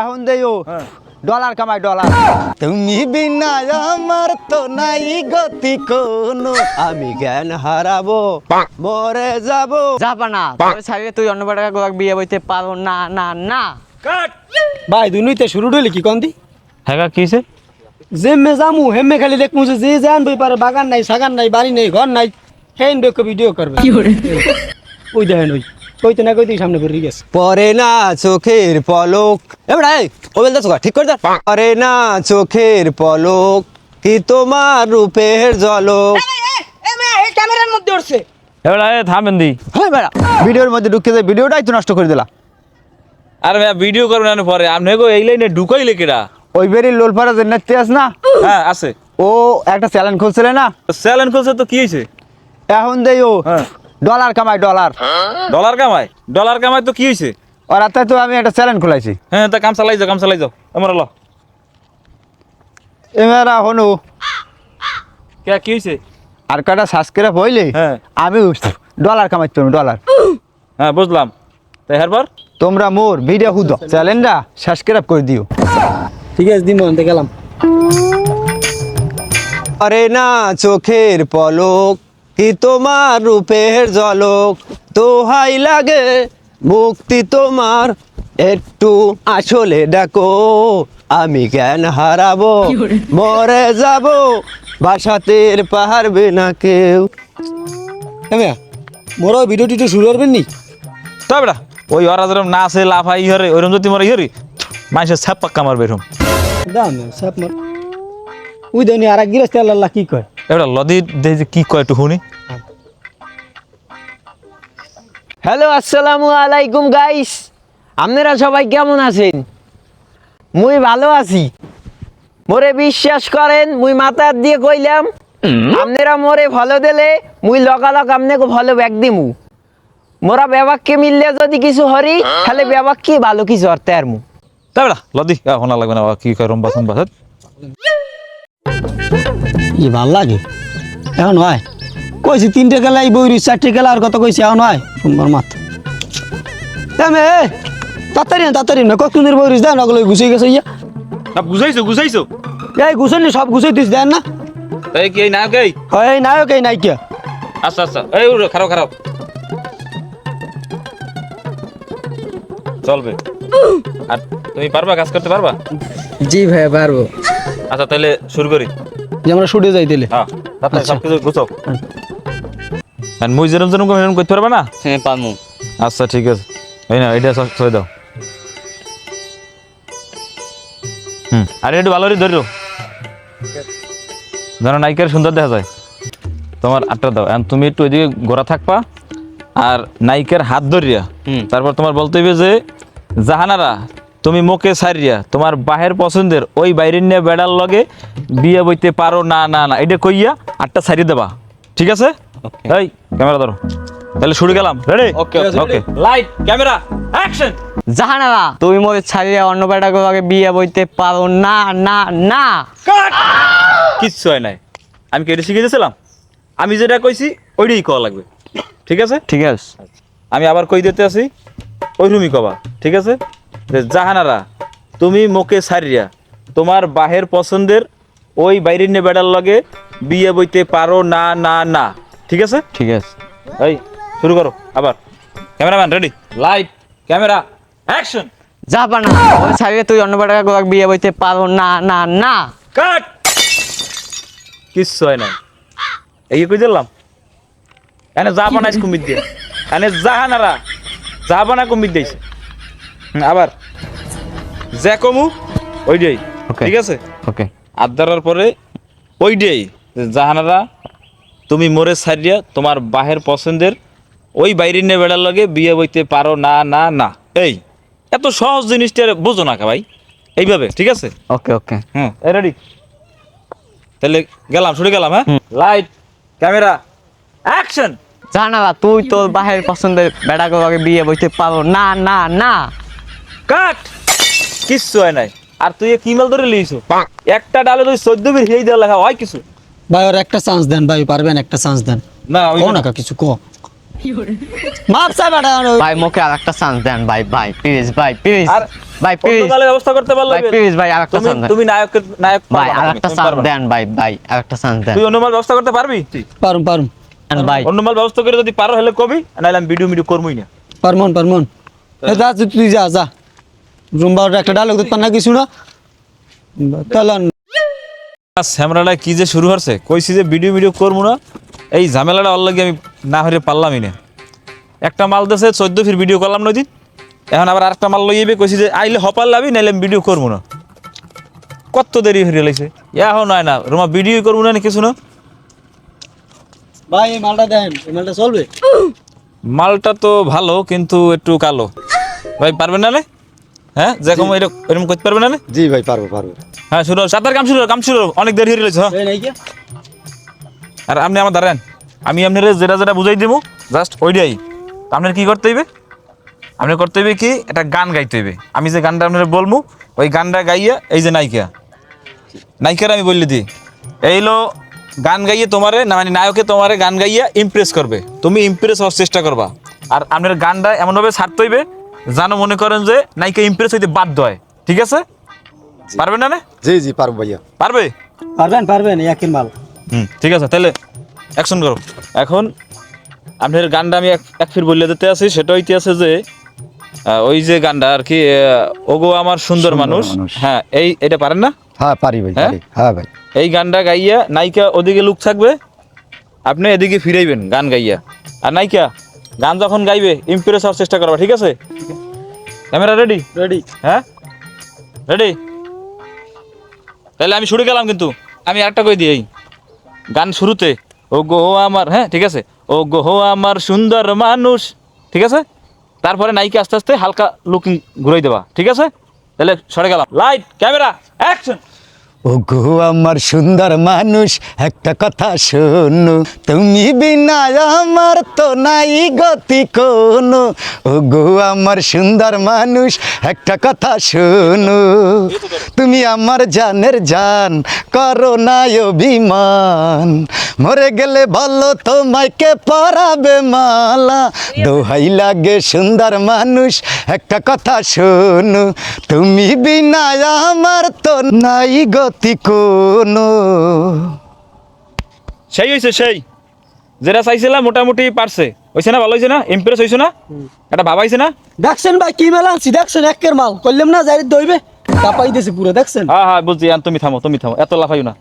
এখন দেও হ্যাঁ। ডলার কামাই ডলার। তুমি বিনা আমার তো নাই গতি কোনো। আমি জ্ঞান হারাবো মরে যাব। যাবা না তোর ছাড়িয়ে তুই অন্য বেটাকে গোলাক বিয়ে বইতে পারো। না না না। কাট। ভাই দুনুইতে শুরু হইলে কি কন্দি? হ্যাঁ কিছে যেমে যামু হেমে খালি দেখমু যে যে জান বই পারে বাগান নাই সাগান নাই বাড়ি নাই ঘর নাই হেন বেক ভিডিও করবে। কি ওই দেখেন ওই। কইতে না কইতে সামনে পড়ে গেছে। পরে না চোখের পলক। এবার ও বলতে ঠিক করে দে পরে না চোখের পলক কি তোমার রূপের ঝলক? ক্যামেরার মধ্যে উঠছে। এবার এ থামেন দি। হ্যাঁ বেড়া ভিডিওর মধ্যে ঢুকে যায় ভিডিওটাই তো নষ্ট করে দিলা। আরে ভাই ভিডিও করবেন না পরে। আপনি গো এই লাইনে ঢুকাইলে কেডা? ওই বেরি লোলপাড়া যে নেতে আস না? হ্যাঁ আছে। ও একটা চ্যালেঞ্জ খুলছিলে না? চ্যালেঞ্জ করছে তো কি হয়েছে এখন দেও হ্যাঁ। ডলার কামাই ডলার। ডলার কামাই? ডলার কামাই তো কি হয়েছে আর রাতে তো আমি একটা চ্যালেঞ্জ খুলাইছি। হ্যাঁ তা কাম চালাই যাও কাম চালাই যাও আমার ল এমেরা হনু। কে কি হয়েছে আর কটা সাবস্ক্রাইব হইলে হ্যাঁ। আমি ডলার কামাইতে ডলার। হ্যাঁ বুঝলাম। তাই হারবার তোমরা মোর ভিডিও হুদ চ্যালেঞ্জটা সাবস্ক্রাইব করে দিও। ঠিক আছে দিন গেলাম। আরে না চোখের পলক কি তোমার রূপের ঝলক দোহাই লাগে মুক্তি তোমার। একটু আসলে ডাকো আমি জ্ঞান হারাবো মরে যাব বাসাতের পাহাড়বে না কেউ। মোর ভিডিও টিডিও শুরু করবেন নি? তবে বেটা ওই ওরা যেরকম না আছে লাফাই ইহরে ওইরকম যদি মরে ইহরি মানুষের ছাপ পাক্কা মারবে এরকম। দাম সাপ মার। ওই দেনি আর এক গিরাস্তে আল্লাহ কি কয়? এবার লদি যে কি কয় একটু শুনি। হ্যালো আসসালামু আলাইকুম গাইস আপনারা সবাই কেমন আছেন? মুই ভালো আছি। মোরে বিশ্বাস করেন মুই মাথা দিয়ে কইলাম আপনারা মোরে ভালো দিলে মুই লগালগ আপনাকে ভালো ব্যাগ দিমু। মোরা ব্যবাককে মিললে যদি কিছু হরি তাহলে ব্যবাককে ভালো কিছু হরতে আর মু তা লদি শোনা লাগবে না কি কয় রম্বা সম্বা ই ভালো লাগে। এখন হয় কইছি তিনটে গেলা এই বইরি চারটে গেলা আর কত কইছি এখন হয় সুন্দর মাত এমে তাড়াতাড়ি আন, তাড়াতাড়ি না কতদিনের বইরিস দেন? ওগুলো গুছিয়ে গেছে ইয়া। সব গুছাইছো গুছাইছো? এই গুছাইনি সব গুছাই দিস দেন না। এই কি এই নায়ক এই? হয় এই নায়ক এই নাইকিয়া আচ্ছা আচ্ছা এই উড়ো, খারাপ খারাপ। চলবে। আর তুমি পারবা কাজ করতে পারবা? জি ভাই পারব। আচ্ছা তাহলে শুরু করি। যে আমরা শুটে যাই দিলে হ্যাঁ গুছাও। আর মুই যেরকম যেরকম করি করতে পারবা না? হ্যাঁ পারব আচ্ছা ঠিক আছে। এই না এটা সব ছয় দাও। হুম আরে একটু ভালো করে ধরিও যেন নায়িকার সুন্দর দেখা যায়। তোমার আটটা দাও। এখন তুমি একটু ওইদিকে গোড়া থাকবা আর নায়িকার হাত ধরিয়া তারপর তোমার বলতে হবে যে জাহানারা তুমি মুখে সারিয়া তোমার বাহের পছন্দের ওই বাইরের নিয়ে বেড়ার লগে বিয়ে বইতে পারো না না না। এটা কইয়া আটটা সারিয়ে দেবা। ঠিক আছে? এই ক্যামেরা ধরো। তাহলে শুরু গেলাম। Ready okay. Okay light camera action Jahanara তুমি মোরে ছাড়িয়ে অন্য বেটাকে লগে বিয়ে বইতে পারো না না না। কিচ্ছু হয় নাই। আমি কি এটা শিখে দিয়েছিলাম আমি যেটা কইছি ওইটাই কওয়া লাগবে। ঠিক আছে? ঠিক আছে। আমি আবার কই দিতে আছি ওই রুমি কবা। ঠিক আছে? জাহানারা তুমি মুখে সারিয়া তোমার বাহের পছন্দের ওই বাইরের নিয়ে বেড়ার লগে বিয়ে বইতে পারো না না না। ঠিক আছে? ঠিক আছে। এই শুরু করো আবার। Cameraman ready light camera action যাবা না ওই ছাড়িয়ে তুই অন্য বেটাকে গোলাক বিয়ে বইতে পারো না না না। কাট কিচ্ছু হয় না এই কই দিলাম এনে যা না কুমির দিয়ে। এনে জাহানারা যাবা না কুমির দিয়েছে আবার। যে কমু ওই Okay. ঠিক আছে? ওকে আদারার পরে ওই দিয়েই জাহানারা তুমি মোরে সারিয়া তোমার বাহের পছন্দের ওই বাইরে নিয়ে বেড়ার লগে বিয়ে বইতে পারো না না না। এই এত সহজ জিনিসটা বোঝো না কা ভাই। এইভাবে ঠিক আছে? ওকে ওকে হুম রেডি তাহলে গেলাম শুরু গেলাম হ্যাঁ? লাইট ক্যামেরা অ্যাকশন জাহানারা তুই তোর বাহের পছন্দের লগে বিয়ে বইতে পারো না না না। কাট! কিচ্ছু হয় নাই। আর তুই কি মাল ধরে লিয়েছো একটা ডালে তুই চোদ্দ বির হিয়ে দেওয়া লেখা হয় কিছু? ভাই ওর একটা চান্স দেন ভাই পারবেন একটা চান্স দেন। না কো না। কিছু কো মাপ চাই ভাই মুখে আর একটা চান্স দেন ভাই ভাই প্লিজ ভাই প্লিজ আর ভাই প্লিজ পর্তুগালের ব্যবস্থা করতে পারলে ভাই প্লিজ ভাই চান্স তুমি নায়কের নায়ক ভাই পারবা না তুমি, আরেকটা তুমি চান্স পারবা দেন ভাই ভাই আরেকটা চান্স দেন। তুই ব্যবস্থা করতে পারবি? পারুম পারুম। দেন ভাই অন্য মাল ব্যবস্থা করে যদি পারো হলে কবি আমি ভিডিও ভিডিও করবই না। পারমন পারমন। যা তুই- তুই যা যা। রুম একটা ডায়লগ দিতে না কিছু না তাহলে ঝামেলাটা কি যে শুরু হচ্ছে কইছি যে ভিডিও ভিডিও করব না। এই ঝামেলাটা অল লাগে আমি না হরে পারলামই না। একটা মাল দেশে চোদ্দ ফির ভিডিও করলাম নয় দিন। এখন আবার আরেকটা মাল লইবে কইছি যে আইলে হপার লাবি নাইলে আমি ভিডিও করব না। কত দেরি হয়ে লাগছে এখন নয় না। রোমা ভিডিও করব না নি কিছু না। ভাই এই মালটা দেন। এই মালটা চলবে? মালটা তো ভালো কিন্তু একটু কালো। ভাই পারবেন না রে? হ্যাঁ? যেরকম এরকম এরকম করতে পারবেন না জি ভাই পারব পারব। হ্যাঁ শুরু সাঁতার কাম শুরু কাম শুরু অনেক দেরি হয়ে আর আপনি আমার দাঁড়ান। আমি আপনার যেটা যেটা বুঝাই দিব জাস্ট ওইটাই। আপনার কি করতে হইবে? আপনি করতে হইবে কি একটা গান গাইতে হইবে। আমি যে গানটা আপনার বলব ওই গানটা গাইয়া এই যে নায়িকা। নায়িকার আমি বললি দিই এইলো গান গাইয়ে তোমারে না মানে নায়কে তোমারে গান গাইয়া ইমপ্রেস করবে। তুমি ইমপ্রেস হওয়ার চেষ্টা করবা। আর আপনার গানটা এমনভাবে ছাড়তে হইবে জানো মনে করেন যে নায়িকা ইমপ্রেস হইতে বাধ্য হয়। ঠিক আছে? পারবে না? জি জি পারব ভাইয়া। পারবে? পারবেন পারবেন একের মাল। হুম ঠিক আছে তাহলে অ্যাকশন করো। এখন আপনার গানটা আমি এক- এক ফির বললে দিতে আছি সেটা হইতে আছে যে ওই যে গানটা আর কি ওগো আমার সুন্দর মানুষ। হ্যাঁ এই এটা পারেন না? হ্যাঁ পারি ভাই হ্যাঁ? হ্যাঁ ভাই। এই গানটা গাইয়া নায়িকা ওদিকে লুক থাকবে আপনি এদিকে ফিরাইবেন গান গাইয়া। আর নায়িকা গান যখন গাইবে ইমপ্রেস হওয়ার চেষ্টা করবা ঠিক আছে? ক্যামেরা রেডি রেডি হ্যাঁ? রেডি তাহলে আমি শুরু গেলাম কিন্তু। আমি আরেকটা কই দিই গান শুরুতে। ও গো আমার হ্যাঁ ঠিক আছে? ও গো আমার সুন্দর মানুষ ঠিক আছে? তারপরে নায়িকা আস্তে আস্তে হালকা লুকিং ঘুরাই দেবা ঠিক আছে? তাহলে সরে গেলাম। লাইট ক্যামেরা অ্যাকশন ও গো আমার সুন্দর মানুষ, একটা কথা শোনো। তুমি বিনা আমার তো নাই গতি কোনো। ও গো আমার সুন্দর মানুষ, একটা কথা শোনো। তুমি আমার জানের জান, করো না অভিমান। মরে গেলে ভালো তোমাকে পরাবে মালা। দোহাই লাগে সুন্দর মানুষ, একটা কথা শোনো। তুমি বিনা আমার তো নাই গতি কোনো। সেই হয়েছে সেই। যেটা চাইছিলাম মোটামুটি পারছে। হয়েছে না ভালো হয়েছে না? ইমপ্রেস হয়েছে না? এটা ভাবাইছে না? দেখছেন ভাই কি মেলা আনছি? দেখছেন একের মাল। করলাম না যাই দইবে কাপাই দিয়েছে পুরো দেখছেন? হ্যাঁ হ্যাঁ বুঝছি আর তুমি থামো তুমি থামো। এত লাফাইও না।